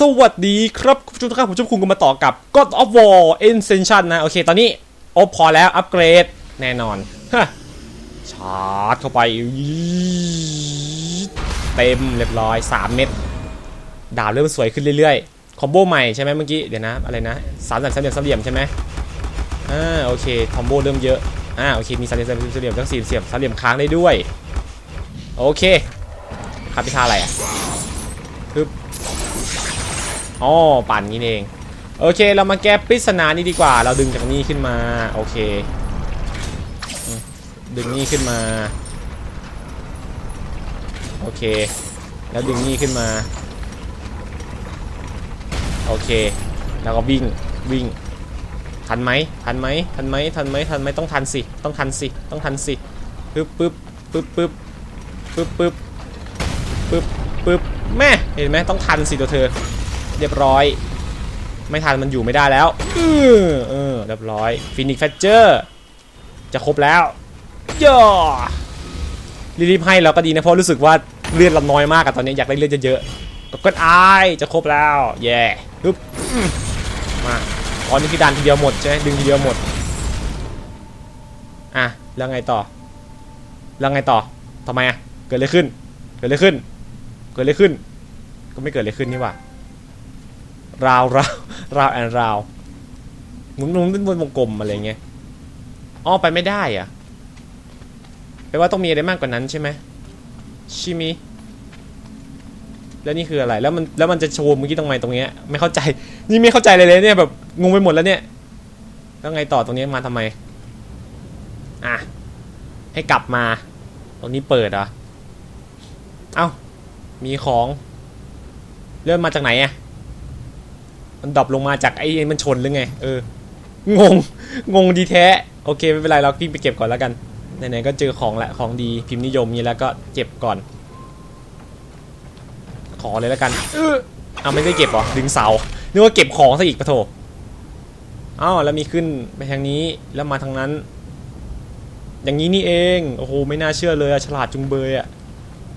สวัสดีครับคุณผู้ชมทุกท่านผมชมคุณกันมาต่อกับ God of War Ascension นะ โอเค ตอนนี้โอ้พอแล้ว อัปเกรด แน่นอน ฮะ ชาร์จเข้าไป เต็มเรียบร้อย 3 เม็ดดาบเริ่มสวยขึ้นเรื่อยๆ คอมโบใหม่ใช่ไหมเมื่อกี้ เดี๋ยวนะ อะไรนะสามเหลี่ยมสามเหลี่ยมสามเหลี่ยมใช่ไหมอ่าโอเค คอมโบเริ่มเยอะ อ่าโอเค มีสามเหลี่ยมสามเหลี่ยมเสี่ยมทั้งสี่เหลี่ยมสามเหลี่ยมค้างได้ด้วย โอเคคาพิธาอะไรอะ อ๋อปั่นนี้เอง โอเค เรามาแก้ปริศนานี้ดีกว่า เราดึงจากนี่ขึ้นมา โอเค ดึงนี่ขึ้นมา โอเค แล้วดึงนี่ขึ้นมา โอเค แล้วก็วิ่ง วิ่ง ทันไหม ทันไหม ทันไหม ทันไหม ทันไหม ต้องทันสิ ต้องทันสิ ต้องทันสิปึ๊บปึ๊บปึ๊บปึ๊บปึ๊บปึ๊บปึ๊บปึ๊บแม่ เห็นไหมต้องทันสิตัวเธอ เรียบร้อย ไม่ทันมันอยู่ไม่ได้แล้วเออเออเรียบร้อยฟินิกแฟเจอร์จะครบแล้วย่อรีบให้เราก็ดีนะเพราะรู้สึกว่าเลือดเราน้อยมากอะตอนนี้อยากได้เลือดเยอะๆก็กดอายจะครบแล้วแย่ปึ๊บมมาอ๋อนี่คือดันทีเดียวหมดใช่ไหมดึงทีเดียวหมดอะแล้วไงต่อ แล้วไงต่อทำไมอะเกิดอะไรขึ้น เกิดอะไรขึ้น เกิดอะไรขึ้น ก็ไม่เกิดอะไรขึ้นนี่หว่า ราวราวราวแอนราวหมุนหมุนเป็นบนวงกลมอะไรเงี้ยอ้อไปไม่ได้อะแปลว่าต้องมีอะไรมากกว่านั้นใช่ไหมชิมิแล้วนี่คืออะไรแล้วมันแล้วมันจะโชว์เมื่อกี้ตรงไหนตรงเนี้ยไม่เข้าใจนี่ไม่เข้าใจเลยเลยเนี่ยแบบงงไปหมดแล้วเนี่ยแล้วไงต่อตรงนี้มาทำไมอะให้กลับมา ตรงนี้เปิดเหรอเอ้ามีของ เริ่มมาจากไหนอะ มันดรอปลงมาจากไอ้มันชนหรือไง เออ งง งงดีแท้ โอเคไม่เป็นไรเราพี่งไปเก็บก่อนแล้วกัน ไหนๆก็เจอของแหละของดีพิมพ์นิยมนี้แล้วก็เก็บก่อน ขอเลยแล้วกันเออเอาไม่ได้เก็บเหรอ ดึงเสา นึกว่าเก็บของซะอีกปะโถอ้าวแล้วมีขึ้นไปทางนี้แล้วมาทางนั้น อย่างนี้นี่เอง โอ้โหไม่น่าเชื่อเลยอะฉลาดจุงเบยอะ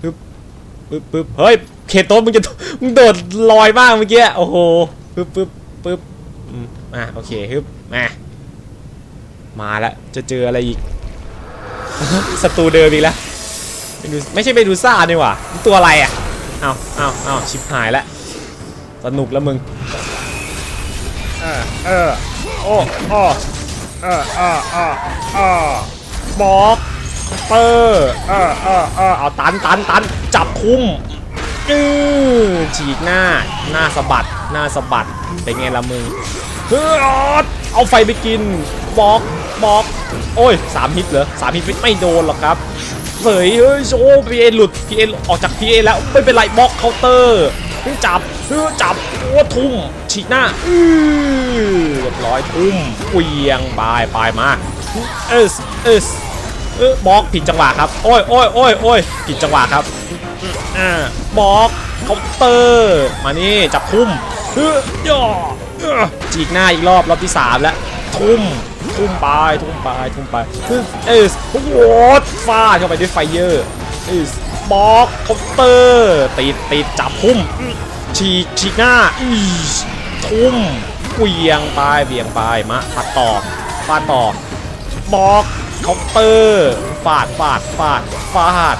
ปึ๊บปึ๊บปึ๊บเฮ้ยเคโต้มึงจะมึงโดดลอยมากเมื่อกี้ โอ้โห ปึ๊บปึ๊บปึ๊บอะโอเคฮึบมามาล้วจะเจออะไรอีกศัตรูเดิมอีกแล้วไปดูไม่ใช่ไปดูซ่านี่หว่าตัวอะไรอะเอาเอาเอาชิบหายล้วสนุกแล้วมึงเออเออโอ้โอ้เออเออเออเออบอกเปอร์เออเออเออเอาตันตันตันจับคุม อือฉีกหน้า หน้าสะบัด หน้าสะบัด เป็นไงละมึงเฮ้ยเอาไฟไปกินบล็อกบล็อก โอ้ยสามฮิตเหรอสามฮิตไม่โดนหรอกครับเฮ้ยเฮ้ยโอ้พีเอหลุดพีเอออกจากพีเอแล้วไม่เป็นไรบล็อกเคาน์เตอร์เฮ้ยจับเฮ้ยจับโอ้ทุ่มฉีกหน้าอือเรียบร้อยทุ่มเวียงบายปลายมาเอสเอสเออบล็อกผิดจังหวะครับ โอ้ยโอ้ยโอ้ยโอ้ยผิดจังหวะครับ อ่าบล็อกเคาน์เตอร์ มานี่จับทุ่มเฮ้ยย่อเอ้อฉีกหน้าอีกรอบรอบที่สามแล้วทุ่มทุ่มไปทุ่มไปทุ่มไปเอสโอ้โหฟาดเข้าไปด้วยไฟเยอร์เอสบล็อกเคาน์เตอร์ติดติดจับทุ่มฉีกฉีกหน้าอีทุ่มเวียงไปเวียงไปมาฟาดต่อฟาดต่อบล็อกเคาน์เตอร์ฟาดฟาดฟาดฟาด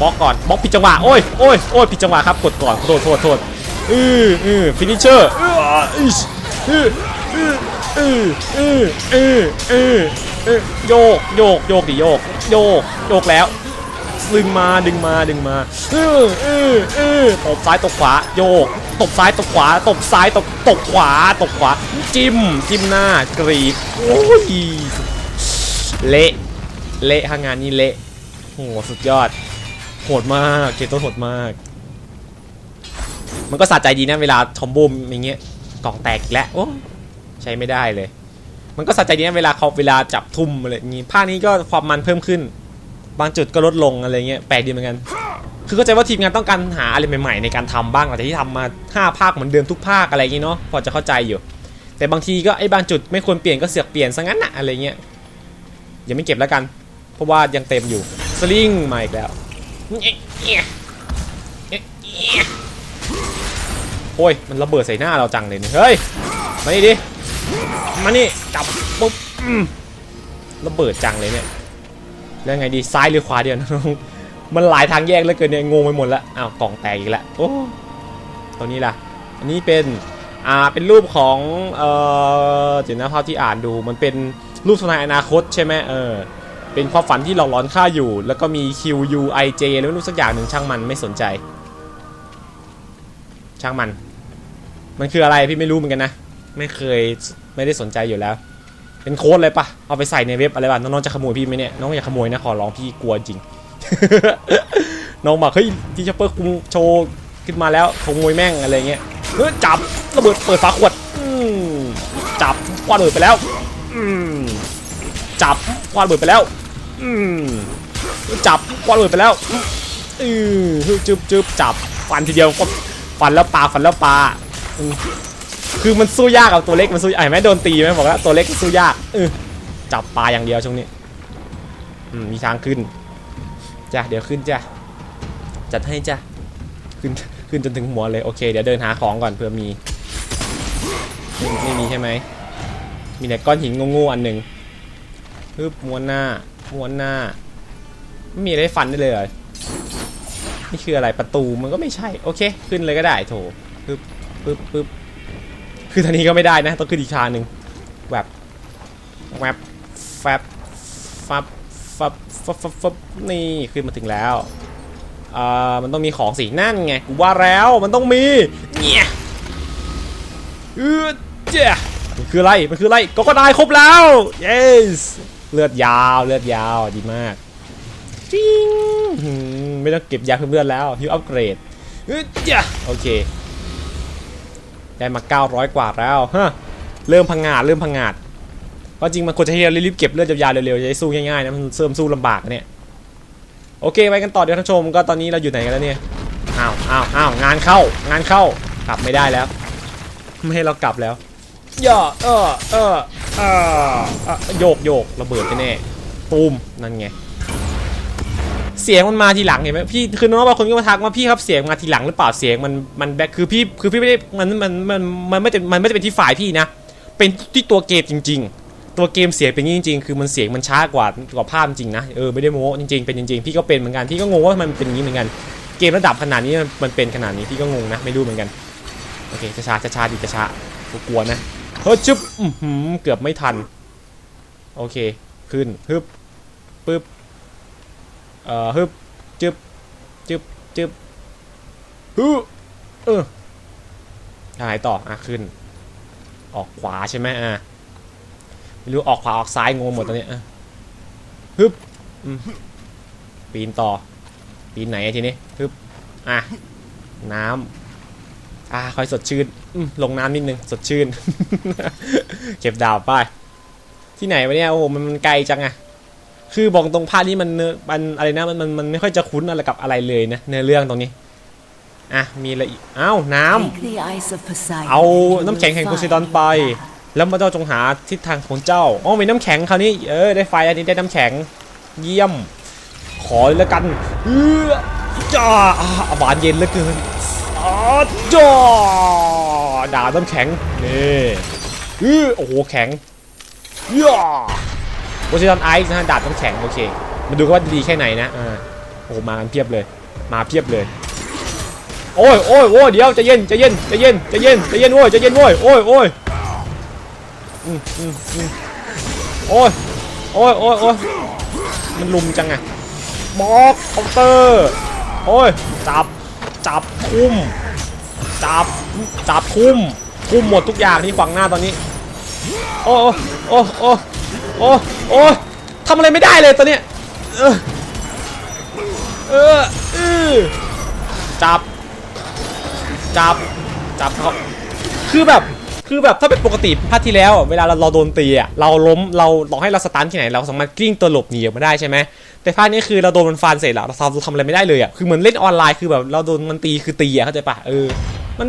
บล็อกก่อนบล็อกผิดจังหวะโอ้ยโอ้ยโอ้ยผิดจังหวะครับกดก่อนโทษโทษโทษอืออือฟินิชเชอร์อืออืออืออืออืออืออืออโยกโยกโยกดิโยกโยกโยกแล้วดึงมาดึงมาดึงมาอืออืออือตบซ้ายตบขวาโยกตบซ้ายตบขวาตบซ้ายตบตบขวาตบขวาจิ้มจิ้มหน้ากรีดโอ้ยเละเละทางงานนี้เละโหสุดยอด โหดมากเคโต้โหดมาก มันก็สะใจดีนะเวลาทอมโบมอย่างเงี้ยกล่องแตกอีกแล้วโอ้ใช้ไม่ได้เลย มันก็สะใจดีนะเวลาเขาเวลาจับทุ่มอะไรอย่างงี้ภาคนี้ก็ความมันเพิ่มขึ้น บางจุดก็ลดลงอะไรเงี้ยแปลกดีเหมือนกัน คือเข้าใจว่าทีมงานต้องการหาอะไรใหม่ๆในการทำบ้างแต่ที่ทำมา 5 ภาคเหมือนเดิมทุกภาคอะไรอย่างงี้เนาะพอจะเข้าใจอยู่ แต่บางทีก็ไอ้บางจุดไม่ควรเปลี่ยนก็เสือกเปลี่ยนซะงั้นอะอะไรเงี้ยอย่าไม่เก็บแล้วกัน เพราะว่ายังเต็มอยู่สลิงมาอีกแล้ว โอ้ย มันระเบิดใส่หน้าเราจังเลยเนี่เฮ้ย มานี่ดิ มานี่จับปุ๊บระเบิดจังเลยเนี่ย แล้วไงดีซ้ายหรือขวาเดียวนะมันหลายทางแยกเหลือเกินเนี่ยงงไปหมดแล้วอ้าวกล่องแตกอีกแล้วโอ้ตัวนี้ล่ะ อันนี้เป็นอ่าเป็นรูปของเอ่อเดี๋ยวนะภาพที่อ่านดูมันเป็นรูปทนายอนาคตใช่ไหมเออ เป็นความฝันที่หลอกหลอนข้าอยู่ แล้วก็มี Q U I J แล้วไม่รู้สักอย่างหนึ่งช่างมันไม่สนใจ ช่างมัน มันคืออะไรพี่ไม่รู้เหมือนกันนะ ไม่เคยไม่ได้สนใจอยู่แล้ว เป็นโค้ดเลยปะเอาไปใส่ในเว็บอะไรบ้างน้องๆจะขโมยพี่ไหมเนี่ยน้องอย่าขโมยนะขอร้องพี่กลัวจริง น้องบอกเฮ้ยที่ชอปเปอร์คุมโชว์ขึ้นมาแล้วขโมยแม่งอะไรเงี้ยเออจับระเบิดเปิดฝาขวดอืจับคว้าระเบิดไปแล้ว อืม จับคว้าระเบิดไปแล้ว อืมจับคว้าระเบิดไปแล้วอือจึบจึบจับฟันทีเดียวก็ฟันแล้วปลาฟันแล้วปลาคือมันสู้ยากกับตัวเล็กมันสู้ไอ้แม่โดนตีไหมบอกว่าตัวเล็กสู้ยากเออจับปลาอย่างเดียวช่วงนี้อืมมีทางขึ้นจ้ะเดี๋ยวขึ้นจ้ะจัดให้จ้ะขึ้นขึ้นจนถึงหัวเลยโอเค เดี๋ยวเดินหาของก่อนเผื่อมีไม่ไม่มีใช่ไหมมีแต่ก้อนหินงูๆอันหนึ่ง ฮึบม้วนหน้าม้วนหน้า ไม่มีอะไรฟันได้เลย นี่คืออะไรประตูมันก็ไม่ใช่ โอเค ขึ้นเลยก็ได้โถปึ๊บปึ๊บปึ๊บคือทานี้ก็ไม่ได้นะ ต้องขึ้นอีกทางหนึ่งแวบแวบแฟบฟับฟับฟับฟับฟับนี่ขึ้นมาถึงแล้วอ่ามันต้องมีของสีนั่นไงกูว่าแล้วมันต้องมีเนี่ยเออเจ้ามันคืออะไรมันคืออะไรก็ก็ได้ครบแล้ว yes เลือดยาวเลือดยาวดีมากจิงไม่ต้องเก็บยาเพิ่มเลือดแล้วฮิวอัปเกรดเอ้ยโอเค ได้มา 900 กว่าแล้วฮะเริ่มพังงาดเริ่มพังงาดก็จริงมันควรจะให้เรารีบเก็บเลือดยาวๆเร็วๆจะได้สู้ง่ายๆนะมันเสริมสู้ลำบากเนี่ยโอเคไปกันต่อเดี๋ยวท่านชมก็ตอนนี้เราอยู่ไหนกันแล้วเนี่ยอ้าวอ้าวอ้าวงานเข้างานเข้ากลับไม่ได้แล้ว ไม่ให้เรากลับแล้ว ย่อเออเออเออโยกโยกระเบิดแน่ตูมนั่นไง เสียงมันมาทีหลังเห็นไหมพี่คือน้องบางคนก็มาทักว่าพี่ครับเสียงมาทีหลังหรือเปล่าเสียงมันมันแบ็คคือพี่คือพี่ไม่ได้มันมันมันมันไม่ได้มันไม่ได้เป็นที่ฝ่ายพี่นะ เป็นที่ตัวเกมจริง ๆ ตัวเกมเสียงเป็นอย่างนี้จริง ๆ คือมันเสียงมันช้ากว่ากว่าภาพจริงนะเออไม่ได้โม้จริงๆเป็นจริงๆพี่ก็เป็นเหมือนกันพี่ก็งงว่ามันเป็นอย่างนี้เหมือนกัน เกมระดับขนาดนี้มันเป็นขนาดนี้พี่ก็งงนะไม่รู้เหมือนกันโอเคช้าๆช้าๆดีช้ากลัวนะ ฮ้ยจุ๊บเกือบไม่ทัน โอเค ขึ้นฮึบปึ๊บเอ่อฮึบจึบจึบจึบฮึเออทางไหนต่ออะขึ้น ออกขวาใช่ไหมอะไม่รู้ออกขวาออกซ้ายงงหมดตอนนี้ฮึบปีนต่อ ปีนไหนทีนี้ฮึบอะน้ำ อะคอยสดชื่นลงน้ำนิดนึงสดชื่น เก็บดาวไป ที่ไหนวะเนี่ยโอ้โหมันมันไกลจังอะคือบอกตรงภาคนี้มันเนื้อมันอะไรนะมันมันมันไม่ค่อยจะคุ้นอะไรกับอะไรเลยนะในเรื่องตรงนี้อะมีอะไรอีกอ้าวน้ำเอาน้ำแข็งแห่งโพไซดอนไป แล้วมาเจ้าจงหาทิศทางของเจ้าอ๋อมีน้ำแข็งคราวนี้เออได้ไฟอันนี้ได้น้ำแข็ง เยี่ยม ขอเลยละกันเออจ้าอาหวานเย็นเหลือเกิน อ๋อจ้าด่าบน้ำแข็ง นี่เออโอ้โห แข็งย่าโพไซดอนไอซ์นะฮะดาบน้ำแข็ง โอเค มาดูกันว่าดีแค่ไหนนะอ่าโอ้โหมากันเพียบเลย มาเพียบเลย โอ้ยโอ้ยโอ้ยเดี๋ยวจะเย็นจะเย็นจะเย็นจะเย็นจะเย็นโว้ยจะเย็นโว้ยโอ้ยโอ้ยอืมอืมอืมโอ้ยโอ้ยโอ้ยโอ้ยมันลุมจังไงบล็อกเคาน์เตอร์ โอ้ย จับ จับคุ้ม จับจับคุมคุมหมดทุกอย่างที่ขวางหน้าตอนนี้ โอ้โอ้โอ้โอ้โอ้ทำอะไรไม่ได้เลยตอนนี้เออเออเออจับจับจับเขาคือแบบคือแบบถ้าเป็นปกติภาคที่แล้วเวลาเราเราโดนตีอะเราล้มเราลองให้เราสตันที่ไหนเราสามารถกลิ้งตัวหลบหนีออกมาได้ใช่ไหมแต่ภาคนี้คือเราโดนมันฟันเสร็จแล้วเราทำทำอะไรไม่ได้เลยอะคือเหมือนเล่นออนไลน์คือแบบเราโดนมันตีคือตีอะเข้าใจปะเออ มัน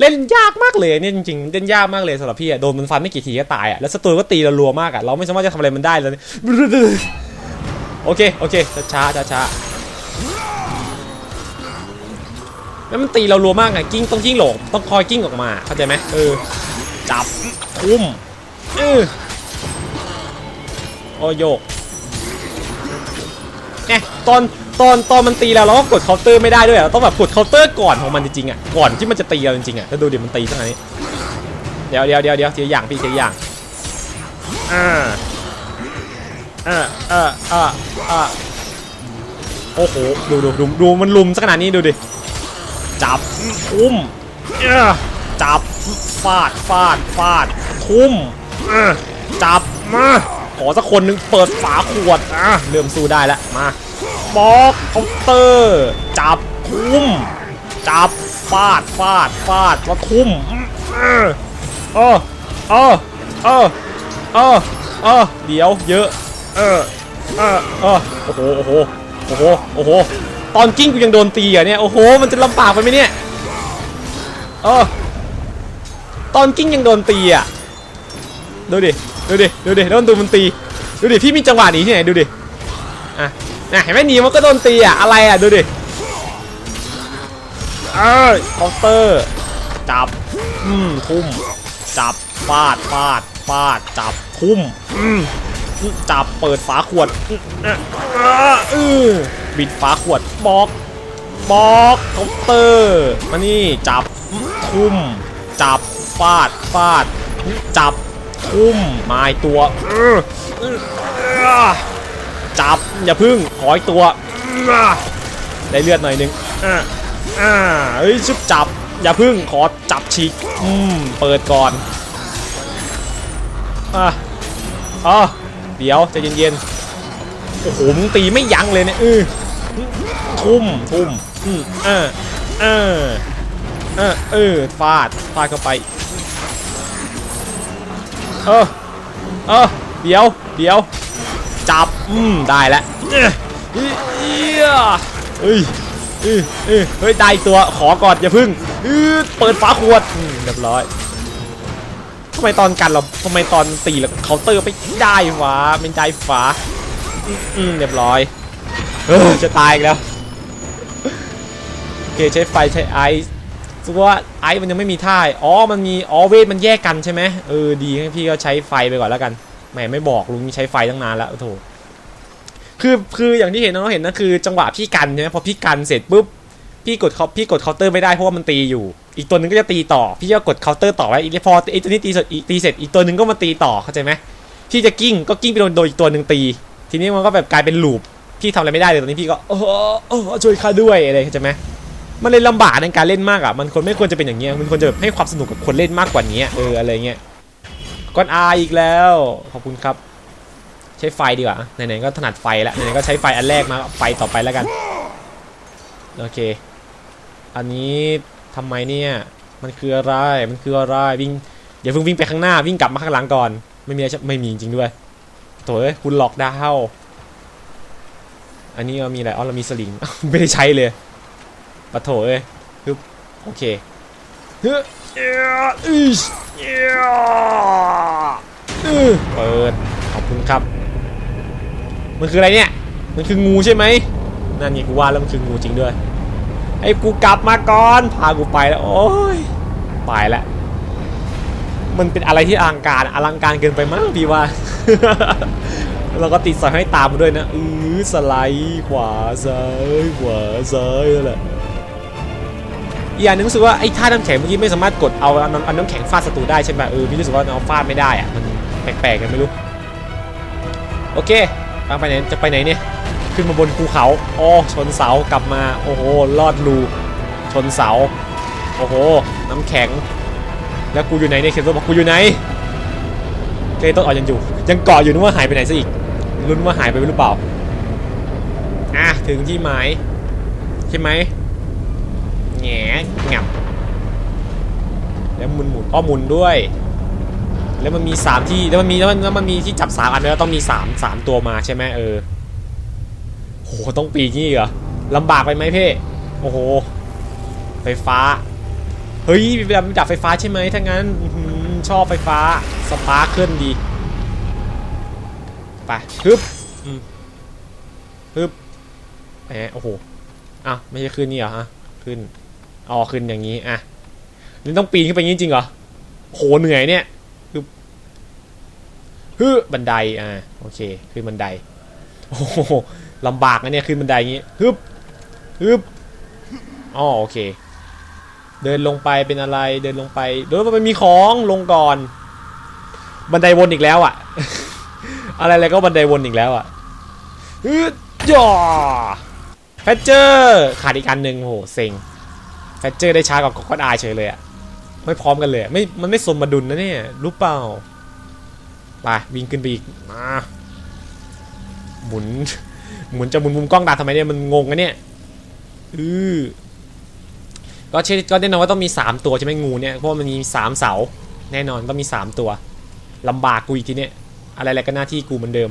เล่นยากมากเลยเนี่ยจริงๆเล่นยากมากเลยสำหรับพี่อะโดนมันฟันไม่กี่ทีก็ตายอะแล้วสตูก็ตีเรารัวมากอะเราไม่สามารถจะทำอะไรมันได้เลยโอเคโอเคช้าช้าช้าช้าแล้วมันตีเรารัวมากไงกิ้งต้องกิ้งหลบต้องคอยกิ้งออกมาเข้าใจไหมเออจับทุ่มเออโอโยกเนี่ยตอน ตอนตอนมันตีเราเราก็กดเคาน์เตอร์ไม่ได้ด้วยอะเราต้องแบบกดเคาน์เตอร์ก่อนของมันจริงๆอะก่อนที่มันจะตีเราจริงๆอะแล้วดูเดี๋ยวมันตีขนาดนี้เดี๋ยวเดี๋ยวเดี๋ยวเดี๋ยวทีละอย่างพี่ทีละอย่างอ่าอ่าอ่าอ่าอ่าโอ้โหดูดูดูดูมันลุมสักขนาดนี้ดูดิจับทุ่มเอ้อจับฟาดฟาดฟาดทุ่มเอ้อจับมาขอสักคนหนึ่งเปิดฝาขวดอะเริ่มสู้ได้แล้วมา บล็อกเคาน์เตอร์ จับทุ่มจับฟาดฟาดฟาดแล้วทุ่มเออเออเออเออเออเดี๋ยวเยอะ เออเออเออโอ้โหโอ้โหโอ้โหโอ้โหตอนกิ้งกูยังโดนตีอะเนี่ยโอ้โหมันจะลำบากไปไหมเนี่ยเออตอนกิ้งยังโดนตีอะดูดิดูดิดูดิโดนตูมันตีดูดิพี่มีจังหวะนี้ที่ไหนดูดิ น่ะเห็นไหมหนีมันก็โดนตีอะอะไรอะดูดิเออคาน์เตอร์จับอืมทุ่มจับฟาดฟาดฟาดจับทุ่มอืมจับเปิดฝาขวดอืออบิดฝาขวดบอกบอกเคาน์เตอร์มานี่จับทุ่มจับฟาดฟาดจับทุ่มไม้ตัวอืออ จับอย่าพึ่งขออีกตัวได้เลือดหน่อยนึงอ่าอ่าเฮ้ยชุบจับ อย่าพึ่งขอจับฉีกอืมเปิดก่อนอะอ๋อเดี๋ยวใจเย็นๆโอ้โหมึงตีไม่ยั้งเลยเนี่ยเออทุ่มทุ่มอืมเออเออเออเออฟาดฟาดเข้าไปเออเออเดี๋ยวเดี๋ยวจับ อืมได้แล้วเอ้ยเอ้ยเอ้ยเฮ้ยได้อีกตัวขอก่อนอย่าพึ่งเออเปิดฝาขวดอืมเรียบร้อยทำไมตอนกันเราทำไมตอนตีแล้วเคาน์เตอร์ไม่ได้วะไม่ได้ฝาอืมเรียบร้อยเออจะตายอีกแล้วโอเคใช้ไฟใช้ไอซ์ซึ่งว่าไอซ์มันยังไม่มีท่าอ๋อมันมีอ๋อเวทมันแยกกันใช่ไหมเออดีงั้นพี่ก็ใช้ไฟไปก่อนแล้วกันแหมไม่บอกลุงใช้ไฟตั้งนานแล้วโอ้โถ คือคืออย่างที่เห็นน้องเห็นนะคือจังหวะพี่กันใช่ไหมพอพี่กันเสร็จปุ๊บพี่กดเขาพี่กดเคาน์เตอร์ไม่ได้เพราะว่ามันตีอยู่ อีกตัวหนึงก็จะตีต่อ พี่ก็กดเคาน์เตอร์ต่อไว้อีกพอไอตัวนี้ตีเสร็จอีตีเสร็จอีกตัวหนึงก็มาตีต่อเข้าใจไหมพี่จะกิ้งก็กิ้งไปโดนโดนอีกตัวหนึ่งตี ทีนี้มันก็แบบกลายเป็นลูปพี่ทำอะไรไม่ได้เลยตอนนี้พี่ก็เออเออช่วยข้าด้วยอะไรเข้าใจไหมมันเลยลำบากในการเล่นมากอะมันคนไม่ควรจะเป็นอย่างเงี้ยมันควรจะแบบให้ความสนุกกับคนเล่นมากกว่านี้เอออะไรเงี้ยก้อนอาอีกแล้วขอบคุณครับ ใช้ไฟดีกว่าไหนๆก็ถนัดไฟแล้วไหนๆก็ใช้ไฟอันแรกมาไฟต่อไปแล้วกันโอเค อันนี้ทำไมเนี่ยมันคืออะไรมันคืออะไรวิ่งอย่าเพิ่งวิ่งไปข้างหน้าวิ่งกลับมาข้างหลังก่อน ไม่มีอะไรใช่ไม่มีจริงด้วยโถ่เอ้คุณหลอกดาวอันนี้เรามีอะไรอ๋อเรามีสลิงไม่ได้ใช้เลยปะโถเอ้ยฮึบโอเคเอี๊ยอึชเอี๊ยะอือเปิดขอบคุณครับ มันคืออะไรเนี่ย มันคืองูใช่ไหมนั่นไงกูว่าแล้วมันคืองูจริงด้วย ไอ้กูกลับมาก่อน พากูไปแล้ว โอ้ย ไปแล้ว มันเป็นอะไรที่อลังการ อลังการเกินไปมั้งพี่ว่า เราก็ติดสอยให้ตามมาด้วยนะ อือสไลด์ขวาซ้ายขวาซ้ายนั่นแหละอีกอย่างนึงรู้สึกว่าไอ้ท่าน้ำแข็งเมื่อกี้ไม่สามารถกดเอาอาน้ำเอาน้ำแข็งฟาดศัตรูได้ใช่ไหมเออพี่รู้สึกว่าเอาฟาดไม่ได้อะมันแปลกๆกันไม่รู้ โอเค ทางไปไหนจะไปไหนเนี่ยขึ้นมาบนภูเขาอ๋อชนเสากลับมาโอ้โหลอดรูชนเสาโอ้โหน้ำแข็ง แล้วกูอยู่ไหนเนี่ยเคนโซบอกกูอยู่ไหนเคต้นอ๋อยังอยู่ ยังเกาะอยู่นึกว่าหายไปไหนซะอีกลุ้นว่าหายไปหรือเปล่าอะถึงที่หมายใช่ไหมแง่งับแล้วหมุนหมุนอ้อหมุนด้วย แล้วมันมีสามที่แล้วมันมีแล้วมันแล้วมันมีที่จับสามอันแล้วต้องมีสามสามตัวมาใช่ไหมเออโหต้องปีนี่เหรอลำบากไปไหมเพ่โอ้โห ไฟฟ้า เฮ้ยแบบดับไฟฟ้าใช่ไหมถ้างั้นอชอบไฟฟ้าสปาร์คเคลื่อนดีไปฮึบฮึบแหมโอ้โหอ้าวไม่ใช่ขึ้นนี่เหรอฮะขึ้นอ๋อขึ้นอย่างนี้อะนี่ต้องปีนขึ้นไปงี้จริงเหรอโหเหนื่อยเนี่ย ฮึบฮึบันไดอ่าโอเคขึ้นบันไดโอ้โหลำบากนะเนี่ยขึ้นบันไดอย่างนี้ฮึบฮึบอ๋อโอเค เดินลงไปเป็นอะไรเดินลงไปเดินลงไปมีของลงก่อน บันไดวนอีกแล้วอะ อะไรอะไรก็บันไดวนอีกแล้วอะฮึดย่อแฟเจอร์ขาดอีกอันหนึ่งโอ้โหเซ็งแฟเจอร์ได้ช้ากว่าก็อายเฉยเลยอะ ไม่พร้อมกันเลยไม่มันไม่สมดุลนะเนี่ยรู้เปล่าไปวิ่งขึ้นไปอีกมาหมุนหมุนจะหมุนมุมกล้องดัดทำไมเนี่ยมันงงนะเนี่ยอือก็เช่ก็แน่นอนว่าต้องมี 3 ตัวใช่ไหมงูเนี่ยเพราะมันมี 3 เสาแน่นอนต้องมี 3 ตัวลำบากกูอีกทีเนี่ยอะไรๆก็หน้าที่กูเหมือนเดิม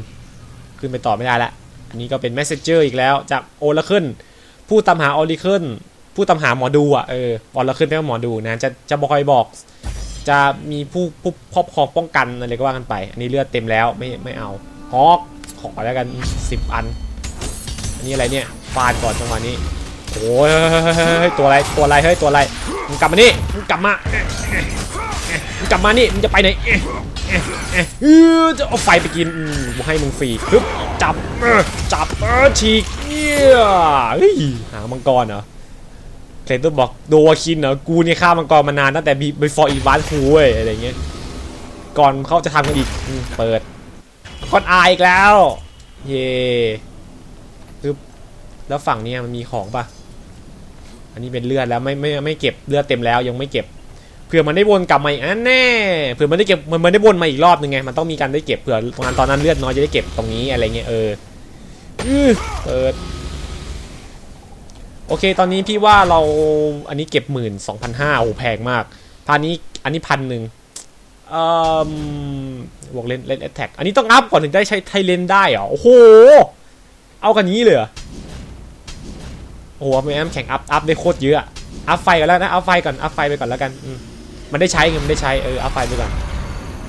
ขึ้นไปต่อไม่ได้ละอันนี้ก็เป็น Messenger อีกแล้วจาก Oracle ผู้ตามหา Oracle ผู้ตามหาหมอดูอะเออ Oracle แปลว่าหมอดูนะจะจะบอคอยบอก จะมีผู้ผู้ครอบครองป้องกันอะไรก็ว่ากันไป อันนี้เลือดเต็มแล้วไม่ไม่เอาฮอกขอแล้วกัน 10 อัน อันนี้อะไรเนี่ยฟาดก่อนจังหวะนี้โอ้ยตัวอะไรตัวอะไรเฮ้ยตัวอะไรมึงกลับมานี่มึงกลับมามึงกลับมานี่มึงจะไปไหนเออจะเอาไฟไปกินอืมกูให้มึงฟรีฮึบจับจับเออฉีกเนี่ยเฮ้ยหามังกรเหรอ เคลนตัวบอกโดวาคินเหรอ กูเนี่ยฆ่ามังกรมานานตั้งแต่ before e v a n คูเว้ยอะไรเงี้ย ก่อนเขาจะทำกันอีก เปิดก่อนอายอีกแล้ว เย่ฮึบแล้วฝั่งเนี้ยมันมีของปะอันนี้เป็นเลือดแล้วไม่ไม่ไม่เก็บเลือดเต็มแล้วยังไม่เก็บเผื่อมันได้วนกลับมาอีกอันแน่เผื่อมันได้เก็บมันมันได้วนมาอีกรอบนึงไงมันต้องมีการได้เก็บเผื่องานตอนนั้นเลือดน้อยจะได้เก็บตรงนี้อะไรเงี้ยเอออื้อเปิด โอเค ตอนนี้พี่ว่าเราอันนี้เก็บหมื่นสองพันห้าโอ้แพงมากพันนี้อันนี้พันหนึ่งเอ่อบวกเลนเลนแอตแทกอันนี้ต้องอัพก่อนถึงได้ใช้ไทเลนได้เหรอ โอ้โห เอากันนี้เลยเหรอโอ้โหไม่แอมแข่งอัพอัพได้โคตรเยอะ อัพไฟก่อนแล้วนะ อัพไฟก่อน อัพไฟไปก่อนแล้วกันอืมมันได้ใช้ไงมันได้ใช้ เออเอาไฟไปก่อน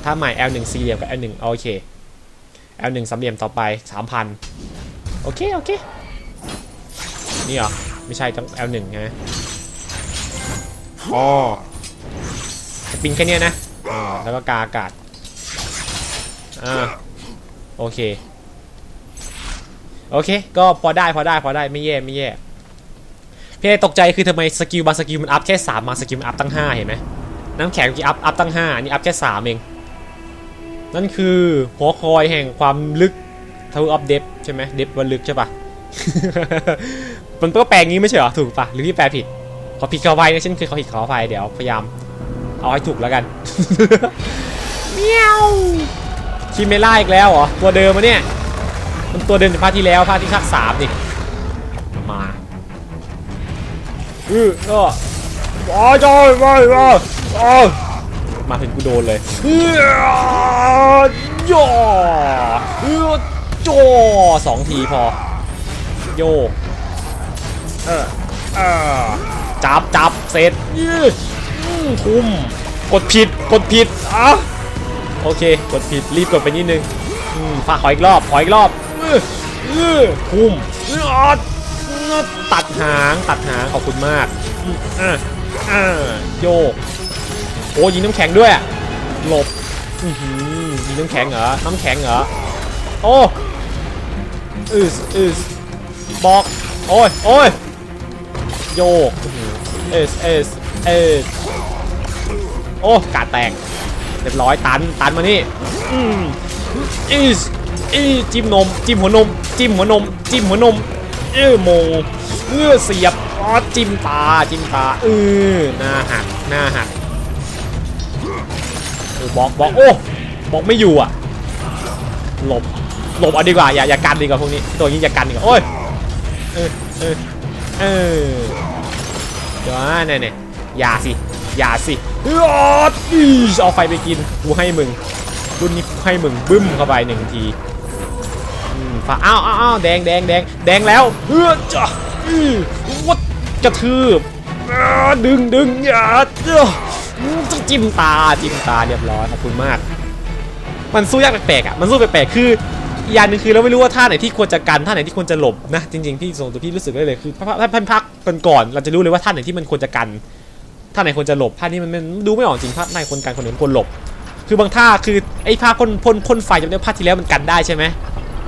ถ้าใหม่ L1 สี่เหลี่ยมกับ L1 โอเค L1 สามเหลี่ยมต่อไป3,000โอเค โอเค นี่เหรอ ไม่ใช่ต้อง L1 ใช่ไหมอ๋อสปริงแค่เนี้ยนะอ่าแล้วก็กาอากาศอ่าโอเค โอเค ก็พอได้พอได้พอได้ไม่แย่ไม่แย่พี่ไอตกใจคือทำไมสกิลบางสกิลมันอัพแค่3บางสกิลมันอัพตั้ง 5 เห็นไหมน้ำแข็งเมื่อกี้อัพอัพตั้ง 5 อันนี้อัพแค่3เอง นั่นคือหัวคอยแห่งความลึกทาวออฟเดฟใช่ไหมเดฟวันลึกใช่ปะ มันก็แปลงงี้ไม่ใช่เหรอถูกปะหรือพี่แปลผิดพอผิดขอไฟนะเช่นเคยเขาผิดขอไฟเดี๋ยวพยายามเอาให้ถูกแล้วกันเมียวคิเมล่าอีกแล้วเหรอตัวเดิมมะเนี่ยมันตัวเดิมจากภาคที่แล้วภาคที่ภาคสามดิมาอือก็ว้าจ้อยว้ายว้าอ้าวมาถึงกูโดนเลยเฮ้ยย่อเฮ้ยจ่อสองทีพอโยก เออเออจับจับเสร็จยืดทุ่มกดผิดกดผิดอะโอเค กดผิดรีบกดไปนิดนึงอืมฝากขออีกรอบขออีกรอบอื้ออื้อทุ่มตัดหางตัดหางขอบคุณมากอืมอะอะโยกโอ้ยิงน้ำแข็งด้วยหลบยิงน้ำแข็งเหรอน้ำแข็งเหรอโอ้อืสอืสบอกโอ้ยโอ้ย โยกเอสเอสเอสโอ้กาดแตกเรียบร้อยตันตันมานี่อืมอีสอีจิ้มนม จิ้มหัวนม จิ้มหัวนม จิ้มหัวนม เออโมเออเสียบอ๋อจิ้มตาจิ้มตาเออหน้าหักหน้าหักเออบอกบอกโอ้บอกไม่อยู่อะหลบหลบเอาดีกว่าอย่าอย่ากันดีกว่าพวกนี้ตัวนี้อย่ากันดีกว่าโอ้ยเออเออเออ เดี๋ยวนะเนี่ยเนี่ยอย่าสิอย่าสิเอออีเอาไฟไปกินกูให้มึงรุ่นนี้กูให้มึงบึ้มเข้าไปหนึ่งทีอืมฝาอ้าอ้าวอ้าวแดงแดงแดงแดงแล้วเฮ้อจ้ะอื้อวัดกระทืบอ้าดึงดึงอย่าเจ้าจิ้มตาจิ้มตาเรียบร้อยขอบคุณมาก มันสู้ยากแปลกๆอะมันสู้แปลกๆคือ อีกอย่างหนึ่งคือเราไม่รู้ว่าท่าไหนที่ควรจะกันท่าไหนที่ควรจะหลบนะจริงๆพี่ส่วนตัวพี่รู้สึกได้เลยคือถ้าพันพักกันก่อนเราจะรู้เลยว่าท่าไหนที่มันควรจะกันท่าไหนควรจะหลบท่านี้มันดูไม่ออกจริงท่าไหนควรกันคนไหนควรหลบ คือบางท่าคือไอ้ผ้าพ่นพ่นพ่นไฟจำได้ภาคที่แล้วมันกันได้ใช่ไหม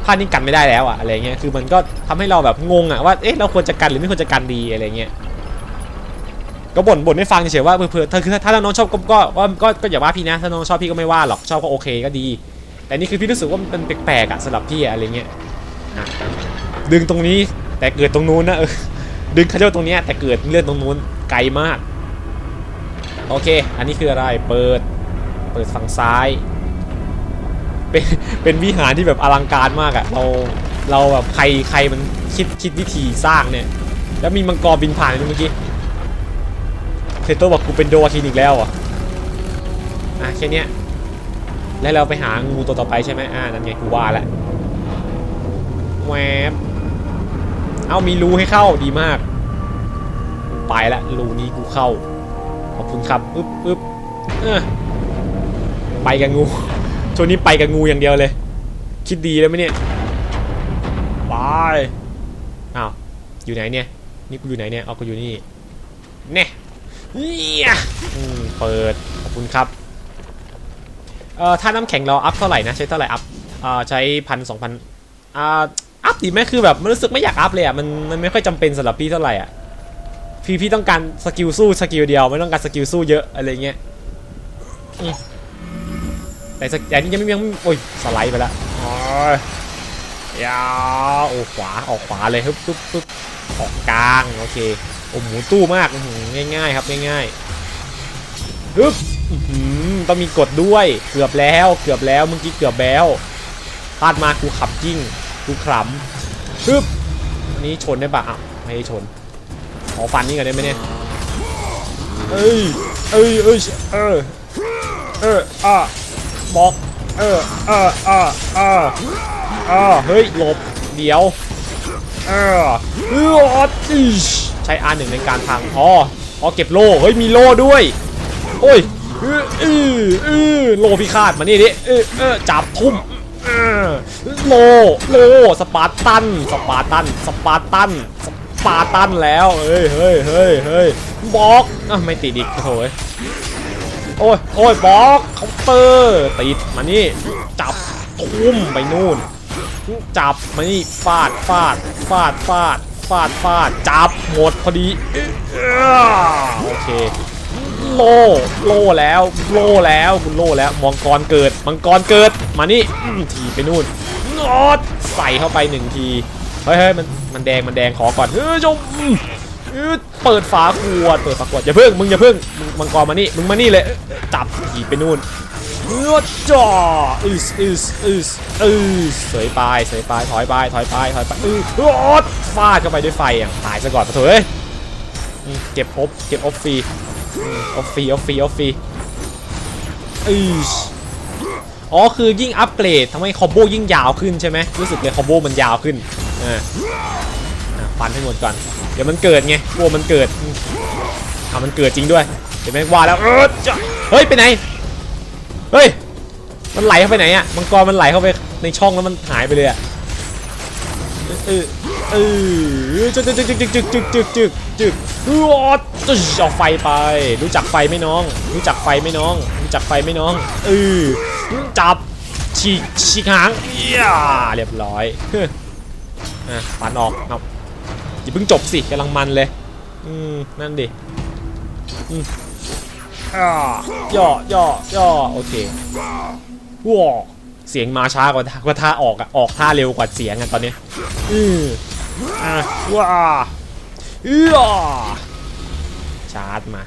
ภาคนี้กันไม่ได้แล้วอะอะไรเงี้ยคือมันก็ทำให้เราแบบงงอะว่าเอ๊ะเราควรจะกันหรือไม่ควรจะกันดีอะไรเงี้ยก็บ่นบ่นให้ฟังเฉยๆว่าเผื่อถ้าถ้าน้องชอบก็ก็ก็ก็อย่าว่าพี่นะถ้าน้องชอบพี่ก็ไม่ว่าหรอกชอบก็โอเคก็ดี แต่นี่คือพี่รู้สึกว่ามันแปลกๆอะสำหรับพี่อะอะไรเงี้ยอะดึงตรงนี้แต่เกิดตรงนู้นนะเออดึงเขาเรียกว่าตรงเนี้ยแต่เกิดเลื่อนตรงนู้นไกลมากโอเค อันนี้คืออะไรเปิดเปิดฝั่งซ้าย เป็นเป็นวิหารที่แบบอลังการมากอะเราเราแบบใครใครมันคิดคิดวิธีสร้างเนี่ย แล้วมีมังกรบินผ่านไปเมื่อกี้เทโต้บอกกูเป็นโดวาคินอีกแล้วอะอะแค่เนี้ย แล้วเราไปหางูตัวต่อไปใช่ไหมอ่านั่นไงกูว่าแล้วแวบเอามีรูให้เข้าดีมาก ไปละรูนี้กูเข้า ขอบคุณครับอึ๊บอึ๊บอไปกับงูช่วงนี้ไปกับงูอย่างเดียวเลย คิดดีแล้วไหมเนี่ยไปอ้าวอยู่ไหนเนี่ย นี่กูอยู่ไหนเนี่ยเอากูอยู่นี่เน่เหี้ยเปิดขอบคุณครับ เอ่อถ้าน้ำแข็งเราอัพเท่าไหร่นะใช้เท่าไหร่อัพอ่าใช้พันสองพันอ่าอัพดีไหมคือแบบมันรู้สึกไม่อยากอัพเลยอะมันมันไม่ค่อยจำเป็นสำหรับพี่เท่าไหร่อะพี่พี่ต้องการสกิลสู้สกิลเดียวไม่ต้องการสกิลสู้เยอะอะไรเงี้ยแต่สแต่นี่ยังไม่ยังไม่โอ้ยสไลด์ไปแล้วโอ้ยยาวโอ้ขวาออกขวาเลยฮึบปึ๊บปึ๊บออกกลางโอเคโอ้หมูตู้มากง่ายๆครับง่ายๆฮึบอื้อหือ ต้องมีกดด้วย เกือบแล้ว เกือบแล้วเมื่อกี้เกือบแล้วพลาดมากูขับกิ้งกูขำฮึบอันนี้ชนได้ปะอะไม่ได้ชนขอฟันนี่ก่อนได้ไหมเนี่ยเอ้ยเอ้ยเอ้ยเออเอออะบอกเออเออเออเออเออเฮ้ยหลบเดี๋ยวเออเอออิชใช้อาหนึ่งในการพังอ๋ออ๋อเก็บโล่เฮ้ยมีโล่ด้วย โอ้ย เออเออเออโลพิฆาตมานี่ดิเออเออจับทุ่มโลโลสปาร์ตัน สปาร์ตัน สปาร์ตัน สปาร์ตันแล้วเฮ้ยเฮ้ยเฮ้ยเฮ้ยบอกอะไม่ติดอีกโอ้ยโอ้ยโอ้ยบล็อกเคาน์เตอร์ติดมานี่จับทุ่มไปนู่น จับมานี่ฟาดฟาดฟาดฟาดฟาดฟาดจับหมดพอดีโอเค โล่โล่แล้วโล่แล้วคุณโล่แล้วมังกรเกิดมังกรเกิดมานี่ทีไปนู่นนอดใส่เข้าไปหนึ่งทีเฮ้ยเฮ้ยมันมันแดงมันแดงขอก่อนเฮ้ยจมอืมอืดเปิดฝาขวดเปิดฝาขวดอย่าเพิ่งมึงอย่าเพิ่งมึงมังกรมานี่มึงมานี่เลยจับทีไปนู่นเออจ่ออึสอึสอึสอึสเสยไปเสยไปถอยไปถอยไปถอยไปอืออดฟาดเข้าไปด้วยไฟอย่างตายซะก่อนปะเถอะเอ้ยอืมเก็บอบเก็บอบฟรี ออฟฟรีออฟฟรีออฟฟรีอืออ๋อคือยิ่งอัปเกรดทำให้คอมโบยิ่งยาวขึ้นใช่ไหมรู้สึกเลยคอมโบมันยาวขึ้นอ่าฟันให้หมดก่อน เดี๋ยวมันเกิดไงกลัวมันเกิดอืมอะมันเกิดจริงด้วยเห็นไหมว่าแล้วเออจะเฮ้ยไปไหนเฮ้ยมันไหลเข้าไปไหนอะมังกรมันไหลเข้าไปในช่องแล้วมันหายไปเลยอะ เออเออจึกจึกจึกจึกจึกจึกจึกจึกจึกฮึดจึ๊กเอาไฟไป รู้จักไฟไหมน้อง รู้จักไฟไหมน้อง รู้จักไฟไหมน้องเออจับฉีกฉีกหางเอี้ยเรียบร้อยเฮ้ยอะปันออกเอาอย่าเพิ่งจบสิกำลังมันเลย อืมนั่นดิอืมอ่าย่อย่อย่อโอเคว้าว เสียงมาช้ากว่าท่ากว่าท่าออกอะออกท่าเร็วกว่าเสียงอะตอนเนี้ยอืออะว้าเอื้อชาร์จมา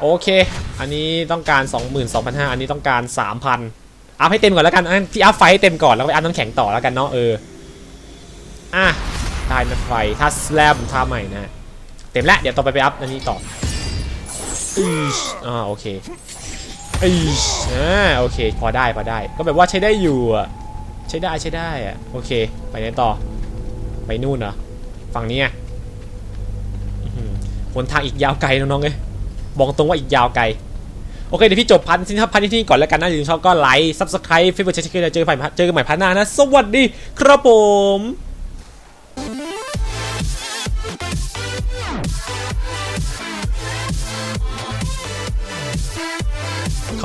โอเค อันนี้ต้องการ 22,500อันนี้ต้องการ 3,000อัพให้เต็มก่อนแล้วกันอันที่อัพไฟให้เต็มก่อนแล้วไปอัพน้ำแข็งต่อแล้วกันเนาะเอออะได้นะไฟถ้าสแลมท่าใหม่นะเต็มแล้วเดี๋ยวต่อไปไปอัพอันนี้ต่ออีชอ่าโอเค อีชอ่าโอเค พอได้พอได้ ก็แบบว่าใช้ได้อยู่อะใช้ได้ใช้ได้อะโอเค ไปไหนต่อ ไปนู่นเหรอฝั่งนี้อะหนทางอีกยาวไกลน้องๆเอ้ยบอกตรงว่าอีกยาวไกลโอเคเดี๋ยวพี่จบพันที่พันที่นี่ก่อนแล้วกันนะอย่าลืมชอบก็ไลค์ซับสไครต์เฟซบุ๊กเช็คเจอกันใหม่เจอกันใหม่พันหน้านะ สวัสดีครับผม